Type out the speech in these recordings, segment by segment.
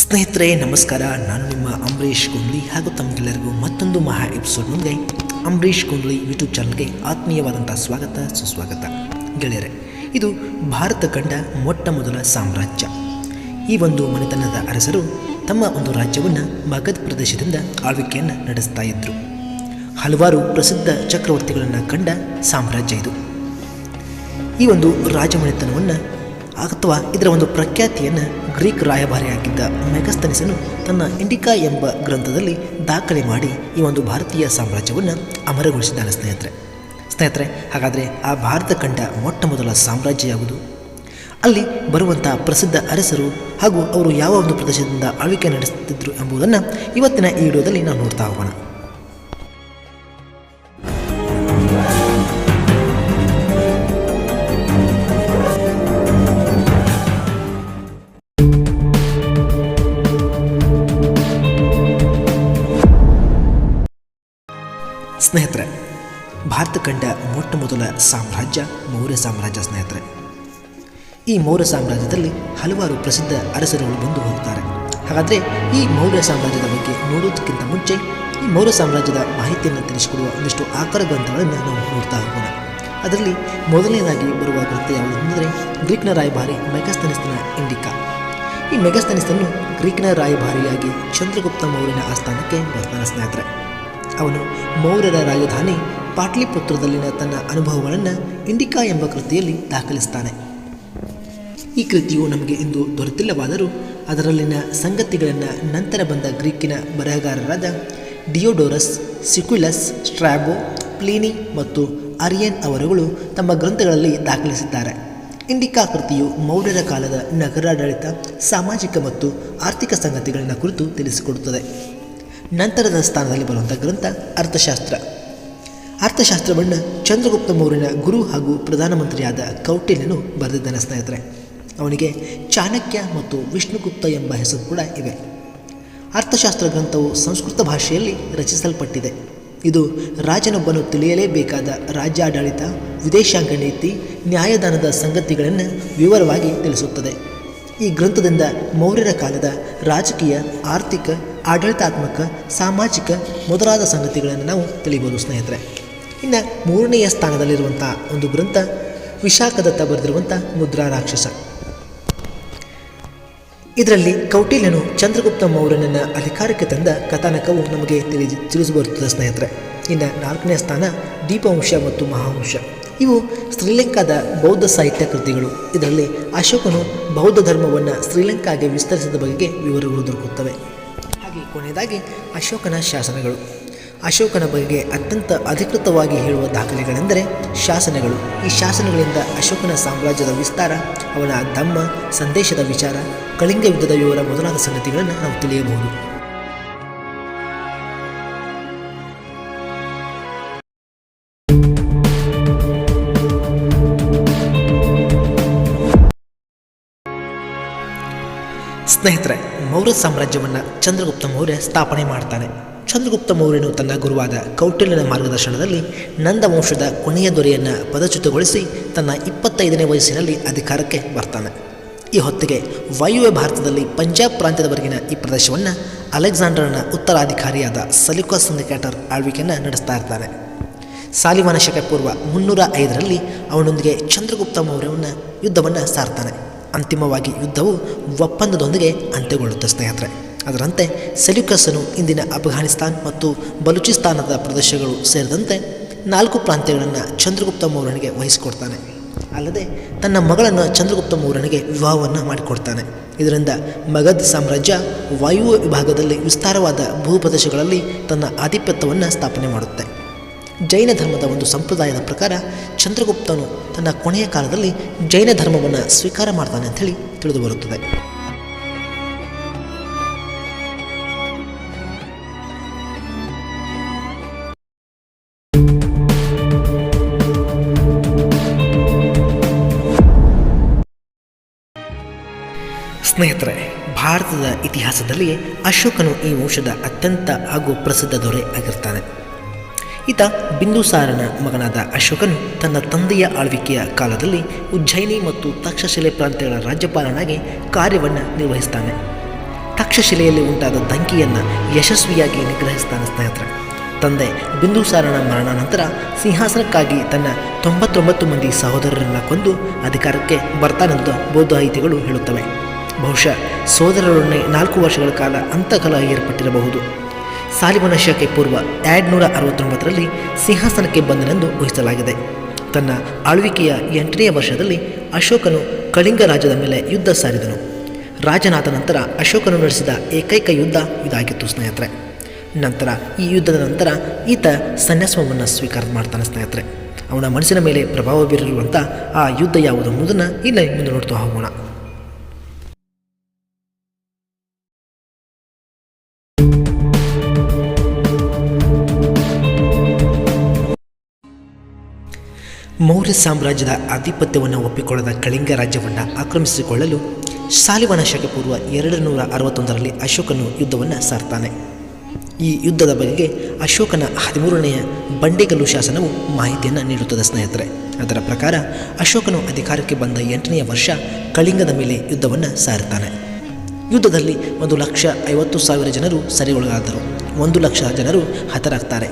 ಸ್ನೇಹಿತರೆ, ನಮಸ್ಕಾರ. ನಾನು ನಿಮ್ಮ ಅಂಬರೀಷ್ ಕುಂಡ್ಲಿ ಹಾಗೂ ತಮ್ಮೆಲ್ಲರಿಗೂ ಮತ್ತೊಂದು ಮಹಾ ಎಪಿಸೋಡ್ ಮುಂದೆ ಅಂಬರೀಷ್ ಕುಂಡ್ಲಿ ಯೂಟ್ಯೂಬ್ ಚಾನಲ್ಗೆ ಆತ್ಮೀಯವಾದಂಥ ಸ್ವಾಗತ, ಸುಸ್ವಾಗತ. ಗೆಳೆಯರೆ, ಇದು ಭಾರತ ಕಂಡ ಮೊಟ್ಟ ಮೊದಲ ಸಾಮ್ರಾಜ್ಯ. ಈ ಒಂದು ಮನೆತನದ ಅರಸರು ತಮ್ಮ ಒಂದು ರಾಜ್ಯವನ್ನು ಮಗಧ್ ಪ್ರದೇಶದಿಂದ ಆಳ್ವಿಕೆಯನ್ನು ನಡೆಸ್ತಾ ಇದ್ದರು ಹಲವಾರು ಪ್ರಸಿದ್ಧ ಚಕ್ರವರ್ತಿಗಳನ್ನು ಕಂಡ ಸಾಮ್ರಾಜ್ಯ ಇದು. ಈ ಒಂದು ರಾಜಮನೆತನವನ್ನು ಅಥವಾ ಇದರ ಒಂದು ಪ್ರಖ್ಯಾತಿಯನ್ನು ಗ್ರೀಕ್ ರಾಯಭಾರಿಯಾಗಿದ್ದ ಮೆಗಸ್ತನಿಸನು ತನ್ನ ಇಂಡಿಕಾ ಎಂಬ ಗ್ರಂಥದಲ್ಲಿ ದಾಖಲೆ ಮಾಡಿ ಈ ಒಂದು ಭಾರತೀಯ ಸಾಮ್ರಾಜ್ಯವನ್ನು ಅಮರಗೊಳಿಸಿದ್ದಾನೆ ಸ್ನೇಹಿತರೆ. ಸ್ನೇಹಿತರೆ, ಹಾಗಾದರೆ ಆ ಭಾರತ ಕಂಡ ಮೊಟ್ಟ ಮೊದಲ ಸಾಮ್ರಾಜ್ಯ ಯಾವುದು? ಅಲ್ಲಿ ಬರುವಂಥ ಪ್ರಸಿದ್ಧ ಅರಸರು ಹಾಗೂ ಅವರು ಯಾವ ಒಂದು ಪ್ರದೇಶದಿಂದ ಆಳ್ವಿಕೆ ನಡೆಸುತ್ತಿದ್ದರು ಎಂಬುದನ್ನು ಇವತ್ತಿನ ಈ ವಿಡಿಯೋದಲ್ಲಿ ನಾವು ನೋಡ್ತಾ ಹೋಗೋಣ. ಸ್ನೇಹಿತರೆ, ಭಾರತ ಕಂಡ ಮೊಟ್ಟ ಮೊದಲ ಸಾಮ್ರಾಜ್ಯ ಮೌರ್ಯ ಸಾಮ್ರಾಜ್ಯ ಸ್ನೇಹಿತರೆ. ಈ ಮೌರ್ಯ ಸಾಮ್ರಾಜ್ಯದಲ್ಲಿ ಹಲವಾರು ಪ್ರಸಿದ್ಧ ಅರಸರುಗಳು ಬಂದು ಹೋಗ್ತಾರೆ. ಹಾಗಾದರೆ ಈ ಮೌರ್ಯ ಸಾಮ್ರಾಜ್ಯದ ಬಗ್ಗೆ ನೋಡೋದಕ್ಕಿಂತ ಮುಂಚೆ ಈ ಮೌರ್ಯ ಸಾಮ್ರಾಜ್ಯದ ಮಾಹಿತಿಯನ್ನು ತಿಳಿಸಿಕೊಡುವ ಒಂದಿಷ್ಟು ಆಕಾರ ಗ್ರಂಥಗಳನ್ನು ನಾವು ನೋಡ್ತಾ ಹೋಗೋಣ. ಅದರಲ್ಲಿ ಮೊದಲನೇದಾಗಿ ಬರುವ ಗ್ರಂಥ ಯಾವುದು ಅಂದರೆ ಗ್ರೀಕ್ನ ರಾಯಭಾರಿ ಮೆಗಸ್ತನಿಸ್ತನ ಇಂಡಿಕಾ. ಈ ಮೆಗಸ್ತನಿಸ್ತನ್ನು ಗ್ರೀಕ್ನ ರಾಯಭಾರಿಯಾಗಿ ಚಂದ್ರಗುಪ್ತ ಮೌರ್ಯನ ಆಸ್ಥಾನಕ್ಕೆ ಬರ್ತಾನೆ ಸ್ನೇಹಿತರೆ. ಅವನು ಮೌರ್ಯರ ರಾಜಧಾನಿ ಪಾಟ್ಲಿಪುತ್ರದಲ್ಲಿನ ತನ್ನ ಅನುಭವಗಳನ್ನು ಇಂಡಿಕಾ ಎಂಬ ಕೃತಿಯಲ್ಲಿ ದಾಖಲಿಸ್ತಾನೆ. ಈ ಕೃತಿಯು ನಮಗೆ ಇಂದು ದೊರೆತಿಲ್ಲವಾದರೂ ಅದರಲ್ಲಿನ ಸಂಗತಿಗಳನ್ನು ನಂತರ ಬಂದ ಗ್ರೀಕಿನ ಬರಹಗಾರರಾದ ಡಿಯೋಡೋರಸ್, ಸಿಕ್ಯುಲಸ್, ಸ್ಟ್ರಾಬೋ, ಪ್ಲೀನಿ ಮತ್ತು ಅರಿಯನ್ ಅವರುಗಳು ತಮ್ಮ ಗ್ರಂಥಗಳಲ್ಲಿ ದಾಖಲಿಸಿದ್ದಾರೆ. ಇಂಡಿಕಾ ಕೃತಿಯು ಮೌರ್ಯರ ಕಾಲದ ನಗರಾಡಳಿತ, ಸಾಮಾಜಿಕ ಮತ್ತು ಆರ್ಥಿಕ ಸಂಗತಿಗಳನ್ನು ಕುರಿತು ತಿಳಿಸಿಕೊಡುತ್ತದೆ. ನಂತರದ ಸ್ಥಾನದಲ್ಲಿ ಬರುವಂಥ ಗ್ರಂಥ ಅರ್ಥಶಾಸ್ತ್ರ. ಅರ್ಥಶಾಸ್ತ್ರವನ್ನು ಚಂದ್ರಗುಪ್ತ ಮೌರ್ಯನ ಗುರು ಹಾಗೂ ಪ್ರಧಾನಮಂತ್ರಿಯಾದ ಕೌಟಿಲ್ಯನು ಬರೆದಿದ್ದಾನೆ ಸ್ನೇಹಿತರೆ. ಅವನಿಗೆ ಚಾಣಕ್ಯ ಮತ್ತು ವಿಷ್ಣುಗುಪ್ತ ಎಂಬ ಹೆಸರು ಕೂಡ ಇವೆ ಅರ್ಥಶಾಸ್ತ್ರ ಗ್ರಂಥವು ಸಂಸ್ಕೃತ ಭಾಷೆಯಲ್ಲಿ ರಚಿಸಲ್ಪಟ್ಟಿದೆ. ಇದು ರಾಜನೊಬ್ಬನು ತಿಳಿಯಲೇಬೇಕಾದ ರಾಜ್ಯಾಡಳಿತ, ವಿದೇಶಾಂಗ ನೀತಿ, ನ್ಯಾಯದಾನದ ಸಂಗತಿಗಳನ್ನು ವಿವರವಾಗಿ ತಿಳಿಸುತ್ತದೆ. ಈ ಗ್ರಂಥದಿಂದ ಮೌರ್ಯರ ಕಾಲದ ರಾಜಕೀಯ, ಆರ್ಥಿಕ ಆಡಳಿತಾತ್ಮಕ, ಸಾಮಾಜಿಕ ಮೊದಲಾದ ಸಂಗತಿಗಳನ್ನು ನಾವು ತಿಳಿಬೋದು, ಸ್ನೇಹಿತರೆ. ಇನ್ನು ಮೂರನೆಯ ಸ್ಥಾನದಲ್ಲಿರುವಂಥ ಒಂದು ಗ್ರಂಥ, ವಿಶಾಖದತ್ತ ಬರೆದಿರುವಂಥ ಮುದ್ರಾ ರಾಕ್ಷಸ. ಇದರಲ್ಲಿ ಕೌಟಿಲ್ಯನು ಚಂದ್ರಗುಪ್ತ ಮೌರ್ಯನನ್ನು ಅಧಿಕಾರಕ್ಕೆ ತಂದ ಕಥಾನಕವು ನಮಗೆ ತಿಳಿದು ತಿಳಿಸಿಬರುತ್ತದೆ, ಸ್ನೇಹಿತರೆ. ಇನ್ನು ನಾಲ್ಕನೇ ಸ್ಥಾನ, ದೀಪವಂಶ ಮತ್ತು ಮಹಾವಂಶ. ಇವು ಶ್ರೀಲಂಕಾದ ಬೌದ್ಧ ಸಾಹಿತ್ಯ ಕೃತಿಗಳು. ಇದರಲ್ಲಿ ಅಶೋಕನು ಬೌದ್ಧ ಧರ್ಮವನ್ನು ಶ್ರೀಲಂಕಾಗೆ ವಿಸ್ತರಿಸಿದ ಬಗೆಗೆ ವಿವರಗಳು ದೊರಕುತ್ತವೆ. ಕೊನೆಯದಾಗಿ ಅಶೋಕನ ಶಾಸನಗಳು. ಅಶೋಕನ ಬಗ್ಗೆ ಅತ್ಯಂತ ಅಧಿಕೃತವಾಗಿ ಹೇಳುವ ದಾಖಲೆಗಳೆಂದರೆ ಶಾಸನಗಳು. ಈ ಶಾಸನಗಳಿಂದ ಅಶೋಕನ ಸಾಮ್ರಾಜ್ಯದ ವಿಸ್ತಾರ, ಅವನ ಧಮ್ಮ ಸಂದೇಶದ ವಿಚಾರ, ಕಳಿಂಗ ಯುದ್ಧದ ವಿವರ ಮೊದಲಾದ ಸಂಗತಿಗಳನ್ನು ನಾವು ತಿಳಿಯಬಹುದು. ಸ್ನೇಹಿತರೆ, ಮೌರ್ಯ ಸಾಮ್ರಾಜ್ಯವನ್ನು ಚಂದ್ರಗುಪ್ತ ಮೌರ್ಯ ಸ್ಥಾಪನೆ ಮಾಡ್ತಾನೆ. ಚಂದ್ರಗುಪ್ತ ಮೌರ್ಯನು ತನ್ನ ಗುರುವಾದ ಕೌಟಿಲ್ಯನ ಮಾರ್ಗದರ್ಶನದಲ್ಲಿ ನಂದವಂಶದ ಕೊನೆಯ ದೊರೆಯನ್ನು ಪದಚ್ಯುತಗೊಳಿಸಿ ತನ್ನ ಇಪ್ಪತ್ತೈದನೇ ವಯಸ್ಸಿನಲ್ಲಿ ಅಧಿಕಾರಕ್ಕೆ ಬರ್ತಾನೆ. ಈ ಹೊತ್ತಿಗೆ ವಾಯುವ್ಯ ಭಾರತದಲ್ಲಿ ಪಂಜಾಬ್ ಪ್ರಾಂತ್ಯದವರೆಗಿನ ಈ ಪ್ರದೇಶವನ್ನು ಅಲೆಕ್ಸಾಂಡರ್ನ ಉತ್ತರಾಧಿಕಾರಿಯಾದ ಸಲಿಕೋಸ್ ನಿಕಾಟರ್ ಆಳ್ವಿಕೆಯನ್ನು ನಡೆಸ್ತಾ ಇರ್ತಾನೆ ಸಾಲಿವಾನ ಶಕ ಪೂರ್ವ ಮುನ್ನೂರ ಐದರಲ್ಲಿ ಅವನೊಂದಿಗೆ ಚಂದ್ರಗುಪ್ತ ಮೌರ್ಯವನ್ನು ಯುದ್ಧವನ್ನು ಸಾರ್ತಾನೆ. ಅಂತಿಮವಾಗಿ ಯುದ್ಧವು ಒಪ್ಪಂದದೊಂದಿಗೆ ಅಂತ್ಯಗೊಳ್ಳುತ್ತೆ ಸ್ನೇಹಿತರೆ. ಅದರಂತೆ ಸೆಲ್ಯುಕಸನು ಇಂದಿನ ಅಫ್ಘಾನಿಸ್ತಾನ್ ಮತ್ತು ಬಲೂಚಿಸ್ತಾನದ ಪ್ರದೇಶಗಳು ಸೇರಿದಂತೆ ನಾಲ್ಕು ಪ್ರಾಂತ್ಯಗಳನ್ನು ಚಂದ್ರಗುಪ್ತ ಮೌರ್ಯನಿಗೆ ವಹಿಸಿಕೊಡ್ತಾನೆ. ಅಲ್ಲದೆ ತನ್ನ ಮಗಳನ್ನು ಚಂದ್ರಗುಪ್ತ ಮೌರ್ಯನಿಗೆ ವಿವಾಹವನ್ನು ಮಾಡಿಕೊಡ್ತಾನೆ. ಇದರಿಂದ ಮಗಧ್ ಸಾಮ್ರಾಜ್ಯ ವಾಯುವ್ಯ ವಿಭಾಗದಲ್ಲಿ ವಿಸ್ತಾರವಾದ ಭೂಪ್ರದೇಶಗಳಲ್ಲಿ ತನ್ನ ಆಧಿಪತ್ಯವನ್ನು ಸ್ಥಾಪನೆ ಮಾಡುತ್ತೆ. ಜೈನ ಧರ್ಮದ ಒಂದು ಸಂಪ್ರದಾಯದ ಪ್ರಕಾರ ಚಂದ್ರಗುಪ್ತನು ತನ್ನ ಕೊನೆಯ ಕಾಲದಲ್ಲಿ ಜೈನ ಧರ್ಮವನ್ನು ಸ್ವೀಕಾರ ಮಾಡ್ತಾನೆ ಅಂಥೇಳಿ ತಿಳಿದು ಬರುತ್ತದೆ. ಸ್ನೇಹಿತರೆ, ಭಾರತದ ಇತಿಹಾಸದಲ್ಲಿ ಅಶೋಕನು ಈ ವಂಶದ ಅತ್ಯಂತ ಹಾಗೂ ಪ್ರಸಿದ್ಧ ದೊರೆ ಆಗಿರ್ತಾನೆ. ಈತ ಬಿಂದುಸಾರನ ಮಗನಾದ ಅಶೋಕನು ತನ್ನ ತಂದೆಯ ಆಳ್ವಿಕೆಯ ಕಾಲದಲ್ಲಿ ಉಜ್ಜಯಿನಿ ಮತ್ತು ತಕ್ಷಶಿಲೆ ಪ್ರಾಂತ್ಯಗಳ ರಾಜ್ಯಪಾಲನಾಗಿ ಕಾರ್ಯವನ್ನು ನಿರ್ವಹಿಸ್ತಾನೆ. ತಕ್ಷಶಿಲೆಯಲ್ಲಿ ಉಂಟಾದ ದಂಕಿಯನ್ನು ಯಶಸ್ವಿಯಾಗಿ ನಿಗ್ರಹಿಸ್ತಾನೆ ಸ್ನೇಹಿತರ. ತಂದೆ ಬಿಂದುಸಾರನ ಮರಣ ನಂತರ ಸಿಂಹಾಸನಕ್ಕಾಗಿ ತನ್ನ ತೊಂಬತ್ತೊಂಬತ್ತು ಮಂದಿ ಸಹೋದರರನ್ನು ಕೊಂದು ಅಧಿಕಾರಕ್ಕೆ ಬರ್ತಾನೆಂದು ಐತಿಗಳು ಹೇಳುತ್ತವೆ. ಬಹುಶಃ ಸೋದರರೊಡನೆ ನಾಲ್ಕು ವರ್ಷಗಳ ಕಾಲ ಅಂತಕಲ ಏರ್ಪಟ್ಟಿರಬಹುದು. ಸಾಲಿಮನ ಶಕೆ ಪೂರ್ವ ಎರಡ್ನೂರ ಅರವತ್ತೊಂಬತ್ತರಲ್ಲಿ ಸಿಂಹಾಸನಕ್ಕೆ ಬಂದನೆಂದು ಊಹಿಸಲಾಗಿದೆ. ತನ್ನ ಆಳ್ವಿಕೆಯ ಎಂಟನೆಯ ವರ್ಷದಲ್ಲಿ ಅಶೋಕನು ಕಳಿಂಗ ರಾಜ್ಯದ ಮೇಲೆ ಯುದ್ಧ ಸಾರಿದನು. ರಾಜನಾದ ನಂತರ ಅಶೋಕನು ನಡೆಸಿದ ಏಕೈಕ ಯುದ್ಧ ಇದಾಗಿತ್ತು ಸ್ನೇಹಿತರೆ. ನಂತರ ಈ ಯುದ್ಧದ ನಂತರ ಈತ ಸನ್ಯಾಸವನ್ನು ಸ್ವೀಕಾರ ಮಾಡ್ತಾನೆ ಸ್ನೇಹಿತರೆ. ಅವನ ಮನಸ್ಸಿನ ಮೇಲೆ ಪ್ರಭಾವ ಬೀರಿರುವಂಥ ಆ ಯುದ್ಧ ಯಾವುದು ಎಂಬುದನ್ನು ಇಲ್ಲೇ ಮುಂದೆ ನೋಡ್ತಾ ಹೋಗೋಣ. ಮೌರ್ಯ ಸಾಮ್ರಾಜ್ಯದ ಆಧಿಪತ್ಯವನ್ನು ಒಪ್ಪಿಕೊಳ್ಳದ ಕಳಿಂಗ ರಾಜ್ಯವನ್ನು ಆಕ್ರಮಿಸಿಕೊಳ್ಳಲು ಸಾಲಿವನ ಶಕಪೂರ್ವ ಎರಡು ನೂರ ಅರವತ್ತೊಂದರಲ್ಲಿ ಅಶೋಕನು ಯುದ್ಧವನ್ನು ಸಾರ್ತಾನೆ. ಈ ಯುದ್ಧದ ಬಗೆಗೆ ಅಶೋಕನ ಹದಿಮೂರನೆಯ ಬಂಡೆಗಲ್ಲು ಶಾಸನವು ಮಾಹಿತಿಯನ್ನು ನೀಡುತ್ತದೆ ಸ್ನೇಹಿತರೆ. ಅದರ ಪ್ರಕಾರ ಅಶೋಕನು ಅಧಿಕಾರಕ್ಕೆ ಬಂದ ಎಂಟನೆಯ ವರ್ಷ ಕಳಿಂಗದ ಮೇಲೆ ಯುದ್ಧವನ್ನು ಸಾರುತ್ತಾನೆ ಯುದ್ಧದಲ್ಲಿ ಒಂದು ಲಕ್ಷ ಐವತ್ತು ಸಾವಿರ ಜನರು ಸರಿಗೊಳಗಾದರು. ಒಂದು ಲಕ್ಷ ಜನರು ಹತರಾಗ್ತಾರೆ.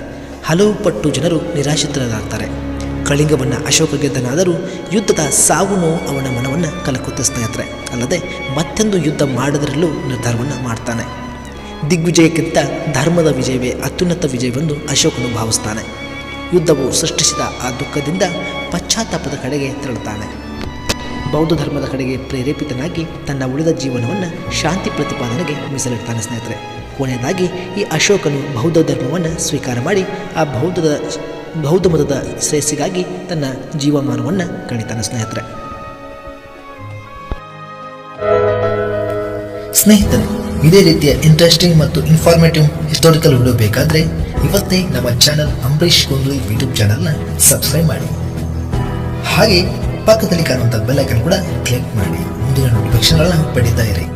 ಹಲವು ಪಟ್ಟು ಜನರು ನಿರಾಶ್ರಿತರಾಗ್ತಾರೆ. ಕಳಿಂಗವನ್ನು ಅಶೋಕ ಗೆದ್ದನಾದರೂ ಯುದ್ಧದ ಸಾವು ಅವನ ಮನವನ್ನು ಕಲಕುತ್ತ ಸ್ನೇಹಿತರೆ ಅಲ್ಲದೆ ಮತ್ತೊಂದು ಯುದ್ಧ ಮಾಡದರಲ್ಲೂ ನಿರ್ಧಾರವನ್ನು ಮಾಡ್ತಾನೆ. ದಿಗ್ವಿಜಯಕ್ಕಿಂತ ಧರ್ಮದ ವಿಜಯವೇ ಅತ್ಯುನ್ನತ ವಿಜಯವೆಂದು ಅಶೋಕನು ಭಾವಿಸ್ತಾನೆ. ಯುದ್ಧವು ಸೃಷ್ಟಿಸಿದ ಆ ದುಃಖದಿಂದ ಪಶ್ಚಾತ್ತಾಪದ ಕಡೆಗೆ ತೆರಳುತ್ತಾನೆ. ಬೌದ್ಧ ಧರ್ಮದ ಕಡೆಗೆ ಪ್ರೇರೇಪಿತನಾಗಿ ತನ್ನ ಉಳಿದ ಜೀವನವನ್ನು ಶಾಂತಿ ಪ್ರತಿಪಾದನೆಗೆ ಮೀಸಲಿಡ್ತಾನೆ ಸ್ನೇಹಿತರೆ. ಕೊನೆಯದಾಗಿ ಈ ಅಶೋಕನು ಬೌದ್ಧ ಧರ್ಮವನ್ನು ಸ್ವೀಕಾರ ಮಾಡಿ ಆ ಬೌದ್ಧದ ಬೌದ್ಧ ಮತದ ಶ್ರೇಯಸ್ಸಿಗಾಗಿ ತನ್ನ ಜೀವಮಾನವನ್ನು ಕಳೀತಾನೆ ಸ್ನೇಹಿತರೆ. ಸ್ನೇಹಿತರೆ, ಇದೇ ರೀತಿಯ ಇಂಟ್ರೆಸ್ಟಿಂಗ್ ಮತ್ತು ಇನ್ಫಾರ್ಮೇಟಿವ್ ಹಿಸ್ಟೋರಿಕಲ್ ವಿಡಿಯೋ ಬೇಕಾದರೆ ಇವತ್ತೇ ನಮ್ಮ ಚಾನಲ್ ಅಂಬರೀಷ್ ಕುಂದ್ಲಿ ಯೂಟ್ಯೂಬ್ ಚಾನಲ್ನ ಸಬ್ಸ್ಕ್ರೈಬ್ ಮಾಡಿ. ಹಾಗೆ ಪಕ್ಕದಲ್ಲಿ ಕಾಣುವಂಥ ಬೆಲ್ಲೈಕನ್ ಕೂಡ ಕ್ಲಿಕ್ ಮಾಡಿ. ಮುಂದಿನ ನೋಟಿಫಿಕೇಶನ್ಗಳನ್ನ ಪಡೀತಾ ಇರಿ.